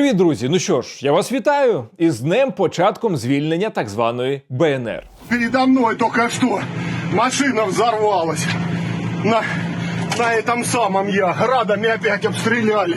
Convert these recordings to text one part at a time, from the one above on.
Привіт, друзі! Ну що ж, я вас вітаю із днем початком звільнення так званої БНР. Передо мною только що машина взорвалась. На, на этом самом я. Градами опять обстреляли.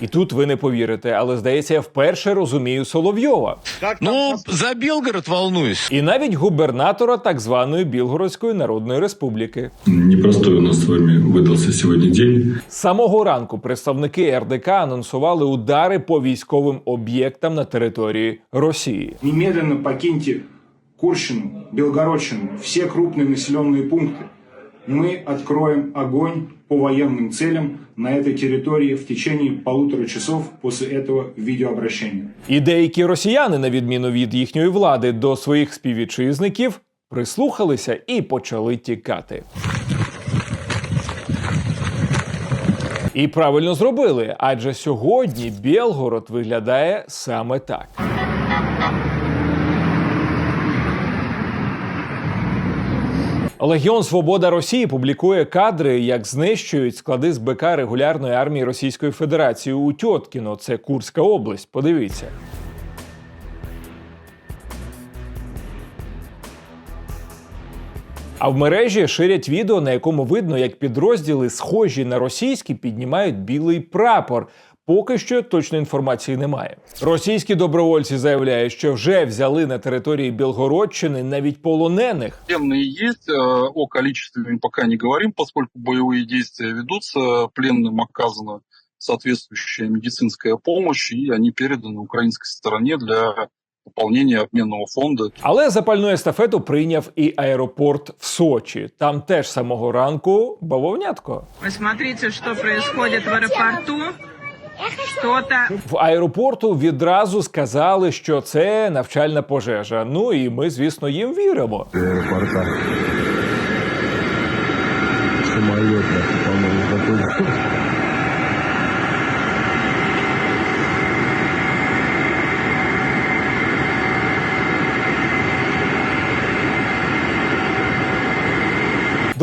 І тут ви не повірите, але здається, я вперше розумію Соловйова. Ну, за Белгород волнуюсь. І навіть губернатора так званої Білгородської Народної Республіки. Непростой у нас с вами выдался сегодня день. З самого ранку представники РДК анонсували удари по військовим об'єктам на території Росії. Немедленно покиньте Курщину, Белгородчину, все крупные населенные пункты. Мы откроем огонь по военным целям на этой территории в течение полутора часов после этого видеообращения. І деякі росіяни, на відміну від їхньої влади, до своїх співвітчизників прислухалися і почали тікати. І правильно зробили, адже сьогодні Білгород виглядає саме так. Легіон Свобода Росії публікує кадри, як знищують склади з БК регулярної армії Російської Федерації у Тьоткіно. Це Курська область. Подивіться. А в мережі ширять відео, на якому видно, як підрозділи, схожі на російські, піднімають білий прапор. Поки що точної інформації немає. Російські добровольці заявляють, що вже взяли на території Білгородщини навіть полонених. Пленные есть, э, о количестве мы пока не говорим, поскольку боевые действия ведутся, пленным оказана соответствующая медицинская помощь, и они переданы украинской стороне для пополнения обменного фонда. Але запальну естафету прийняв і аеропорт в Сочі. Там теж з самого ранку бавовнятко. Посмотрите, что происходит в аэропорту. В аеропорту відразу сказали, що це навчальна пожежа. Ну і ми, звісно, їм віримо. Самоліт,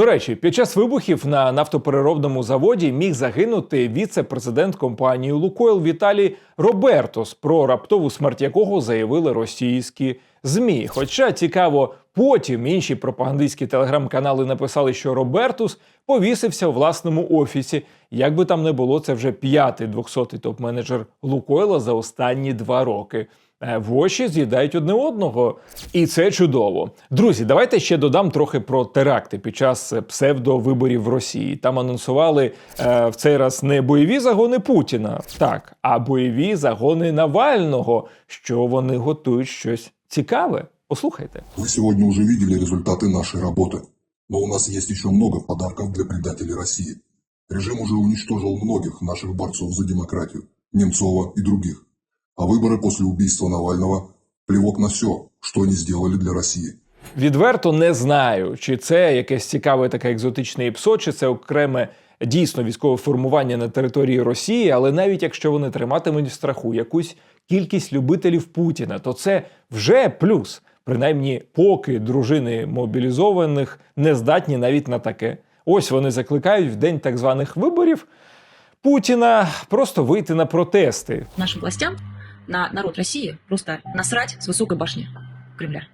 речі, під час вибухів на нафтопереробному заводі міг загинути віце-президент компанії Лукойл Віталій Робертос, про раптову смерть якого заявили російські змі. Хоча цікаво, потім інші пропагандистські телеграм-канали написали, що Робертус повісився у власному офісі. Як би там не було, це вже п'ятий 200-й топ-менеджер Лукойла за останні два роки. Е, В очі з'їдають одне одного, і це чудово. Друзі, давайте ще додам трохи про теракти під час е, псевдовиборів в Росії. Там анонсували е, в цей раз не бойові загони Путіна, так, а бойові загони Навального, що вони готують щось цікаве. Послухайте. Вы сегодня уже видели результаты нашей работы. Но у нас есть еще много подарков для предателей России. Режим уже уничтожил многих наших борцов за демократию, Немцова и других. А выборы после убийства Навального – плевок на все, что они сделали для России. Відверто не знаю, чи це якесь цікаве таке екзотичне іпсо, чи це окреме дійсно військове формування на території Росії, але навіть якщо вони триматимуть в страху якусь кількість любителів Путіна, то це вже плюс. Принаймні, поки дружини мобілізованих не здатні навіть на таке. Ось вони закликають в день так званих виборів Путіна просто вийти на протести. нашим властям на народ России просто насрать с высокой башни Кремля.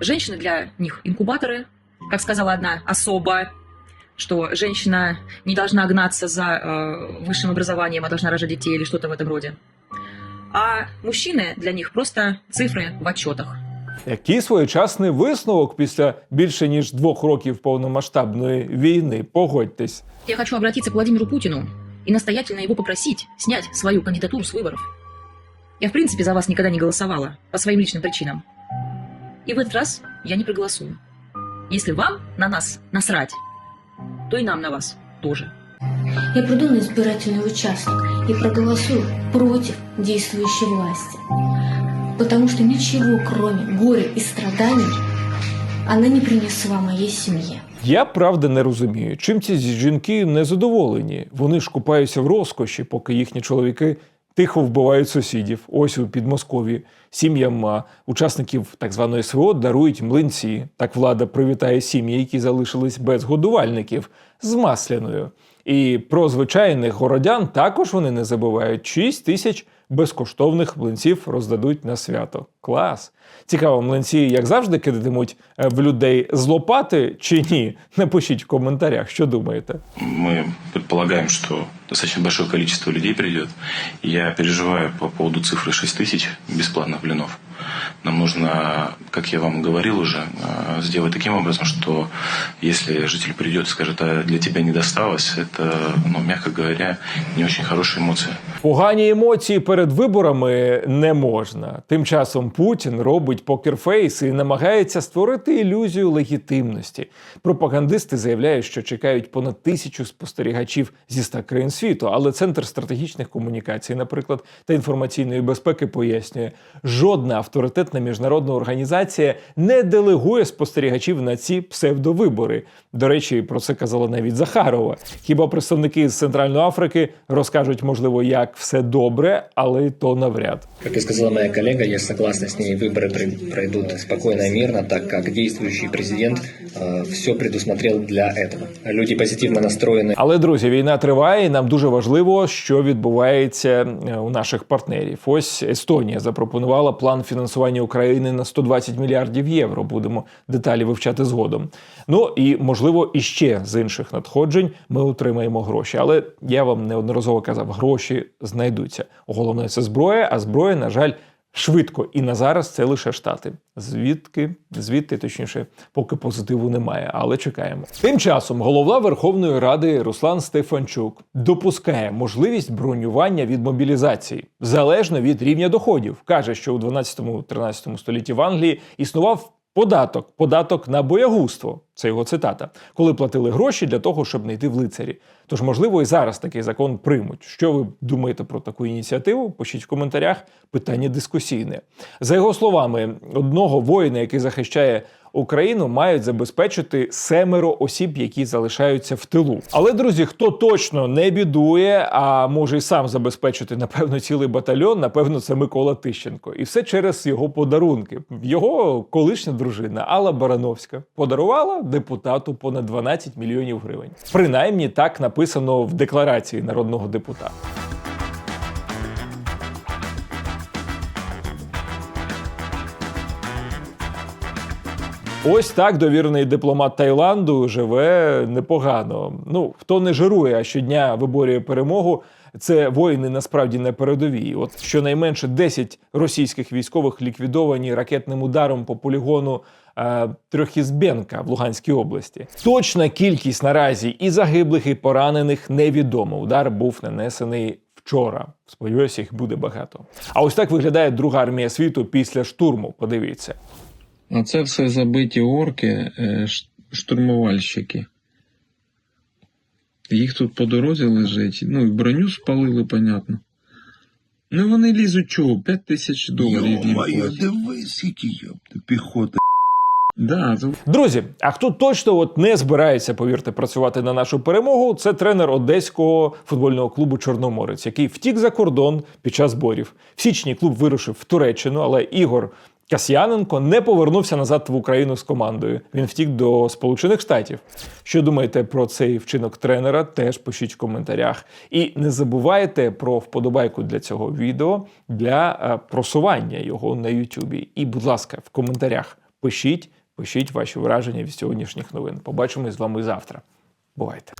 Женщины для них инкубаторы, как сказала одна особа, что женщина не должна гнаться за э, высшим образованием, а должна рожать детей или что-то в этом роде. А мужчины для них просто цифры в отчетах. Який своєчасний висновок після більше ніж двох років повномасштабної війни? Погодьтесь. Я хочу обратиться к Владимиру Путину и настоятельно его попросить снять свою кандидатуру с выборов. Я, в принципе, за вас никогда не голосовала по своим личным причинам. И в этот раз я не проголосую. Если вам на нас насрать, то и нам на вас тоже. Я приду на избирательный участок и проголосую против действующей власти. Потому что ничего, кроме горя и страданий, она не принесла моей семье. Я правда не розумію, чим ці жінки не задоволені. Вони ж купаються в розкоші, поки їхні чоловіки тихо вбивають сусідів. Ось у Підмосков'ї сім'ям учасників так званої СВО дарують млинці. Так влада привітає сім'ї, які залишились без годувальників з масляною. І про звичайних городян також вони не забувають 6 тисяч безкоштовних млинців роздадуть на свято. Клас! Цікаво, млинці, як завжди, кидатимуть е, в людей з лопати чи ні? Напишіть в коментарях, що думаєте. Мы предполагаем, что достаточно большое количество людей придет. Я переживаю по поводу цифры 6 тысяч бесплатных блинов. Нам нужно, как я вам говорил уже, э, сделать таким образом, что если житель придет и скажет, а для тебя не досталось, это, ну, мягко говоря, не очень хорошая эмоция. Погані емоції перед виборами не можна. Тим часом Путін робить покерфейс і намагається створити ілюзію легітимності. Пропагандисти заявляють, що чекають понад тисячу спостерігачів зі ста країн світу. Але центр стратегічних комунікацій, наприклад, та інформаційної безпеки пояснює, жодна авторитетна міжнародна організація не делегує спостерігачів на ці псевдовибори. До речі, про це казала навіть Захарова. Хіба представники з Центральної Африки розкажуть, можливо, як все добре, але й то навряд. Как и сказала моя коллега, я согласна с ней, выборы при- пройдут спокойно и мирно, так как действующий президент все предусмотрел для этого. Люди позитивно настроены. Але друзі, війна триває, і нам дуже важливо, що відбувається е, у наших партнерів. Ось Естонія запропонувала план фінансування України на 120 мільярдів євро. Будемо деталі вивчати згодом. Ну і можливо, іще з інших надходжень ми отримаємо гроші. Але я вам неодноразово казав, гроші знайдуться. Головне це зброя, а зброя, на жаль. Швидко і на зараз це лише штати. Звідки звідти, точніше, поки позитиву немає, але чекаємо. Тим часом голова Верховної Ради Руслан Стефанчук допускає можливість бронювання від мобілізації залежно від рівня доходів. каже, що у 12-13 столітті в Англії існував податок, податок на боягузтво. Це його цитата, коли платили гроші для того, щоб не йти в лицарі. Тож, можливо, і зараз такий закон приймуть. Що ви думаєте про таку ініціативу? Пишіть в коментарях. Питання дискусійне. За його словами, одного воїна, який захищає Україну, мають забезпечити семеро осіб, які залишаються в тилу. Але друзі, хто точно не бідує, а може й сам забезпечити, напевно, цілий батальйон, напевно, це Микола Тищенко. І все через його подарунки. Його колишня дружина Алла Барановська подарувала депутату понад 12 мільйонів гривень. Принаймні так написано в декларації народного депутата. Ось так довірений дипломат Таїланду живе непогано. Ну хто не жирує, а щодня виборює перемогу. Це воїни насправді на передовій. От щонайменше 10 російських військових ліквідовані ракетним ударом по полігону е, Трьохізбенка в Луганській області. Точна кількість наразі і загиблих, і поранених невідомо. Удар був нанесений вчора. Сподіваюся, їх буде багато. А ось так виглядає друга армія світу після штурму. Подивіться. А це все забиті орки, е, штурмувальщики. Їх тут по дорозі лежить. Ну, і броню спалили, понятно. Ну вони лізуть чого? 5 тисяч доларів платять. дивись, які ёпти, піхота. Да, Друзі, а хто точно от не збирається, повірте, працювати на нашу перемогу, це тренер одеського футбольного клубу Чорноморець, який втік за кордон під час зборів. В січні клуб вирушив в Туреччину, але Ігор Касьяненко не повернувся назад в Україну з командою. Він втік до Сполучених Штатів. Що думаєте про цей вчинок тренера? Теж пишіть в коментарях. І не забувайте про вподобайку для цього відео для е, просування його на Ютубі. І, будь ласка, в коментарях пишіть. Пишіть ваші враження від сьогоднішніх новин. Побачимось з вами завтра. Бувайте!